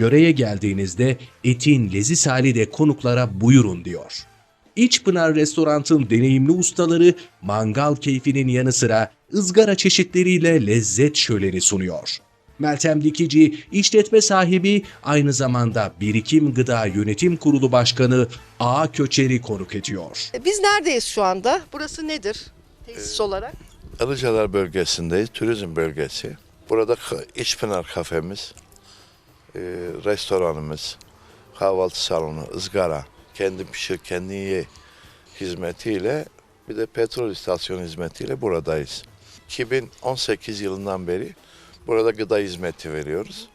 yöreye geldiğinizde etin leziz hali de konuklara buyurun diyor. İçpınar Restorant'ın deneyimli ustaları mangal keyfinin yanı sıra ızgara çeşitleriyle lezzet şöleni sunuyor. Meltem Dikici, işletme sahibi, aynı zamanda Birikim Gıda Yönetim Kurulu Başkanı A. Köçer'i konuk ediyor. E, Biz neredeyiz şu anda? Burası nedir tesis olarak? Ilıcalar bölgesindeyiz, turizm bölgesi. Burada İçpınar kafemiz, e, restoranımız, kahvaltı salonu, ızgara, kendi pişir, kendi ye hizmetiyle bir de petrol istasyonu hizmetiyle buradayız. 2018 yılından beri burada gıda hizmeti veriyoruz.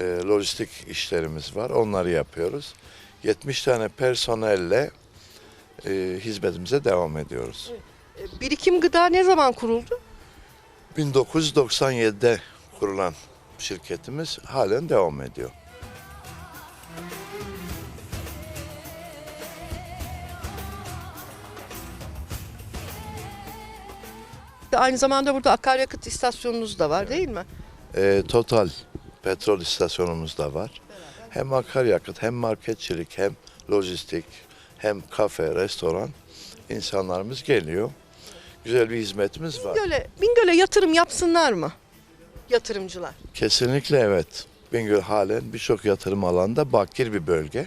E, lojistik işlerimiz var, onları yapıyoruz. 70 tane personelle e, hizmetimize devam ediyoruz. E, Birikim Gıda ne zaman kuruldu? 1997'de kurulan şirketimiz halen devam ediyor. Aynı zamanda burada akaryakıt istasyonunuz da var değil mi? Ee, Total petrol istasyonumuz da var. Hem akaryakıt hem marketçilik hem lojistik hem kafe, restoran insanlarımız geliyor. Güzel bir hizmetimiz var. Bingöl'e, Bingöl'e yatırım yapsınlar mı? Yatırımcılar. Kesinlikle evet. Bingöl halen birçok yatırım alanda bakir bir bölge.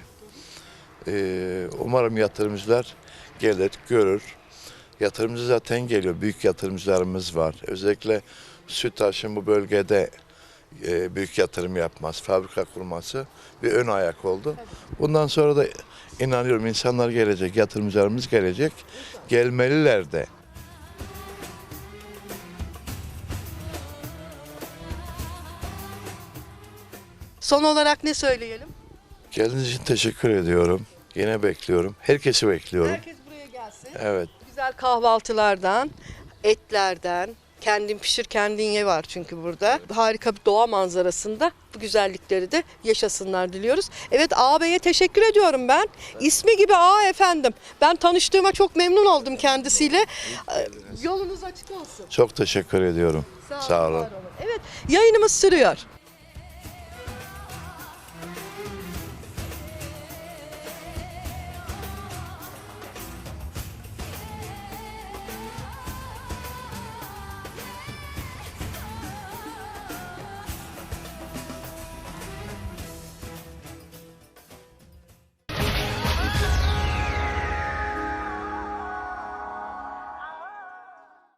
Ee, umarım yatırımcılar gelir, görür. Yatırımcı zaten geliyor. Büyük yatırımcılarımız var. Özellikle Sütaş'ın bu bölgede e, büyük yatırım yapması, fabrika kurması bir ön ayak oldu. Bundan sonra da inanıyorum insanlar gelecek, yatırımcılarımız gelecek. Gelmeliler de. Son olarak ne söyleyelim? Geldiğiniz için teşekkür ediyorum. Yine bekliyorum. Herkesi bekliyorum. Herkes buraya gelsin. Evet. Güzel kahvaltılardan, etlerden, kendin pişir kendin ye var çünkü burada. Harika bir doğa manzarasında bu güzellikleri de yaşasınlar diliyoruz. Evet ağabeye teşekkür ediyorum ben. İsmi gibi ağa efendim. Ben tanıştığıma çok memnun oldum kendisiyle. Yolunuz açık olsun. Çok teşekkür ediyorum. Sağ olun. var Evet yayınımız sürüyor.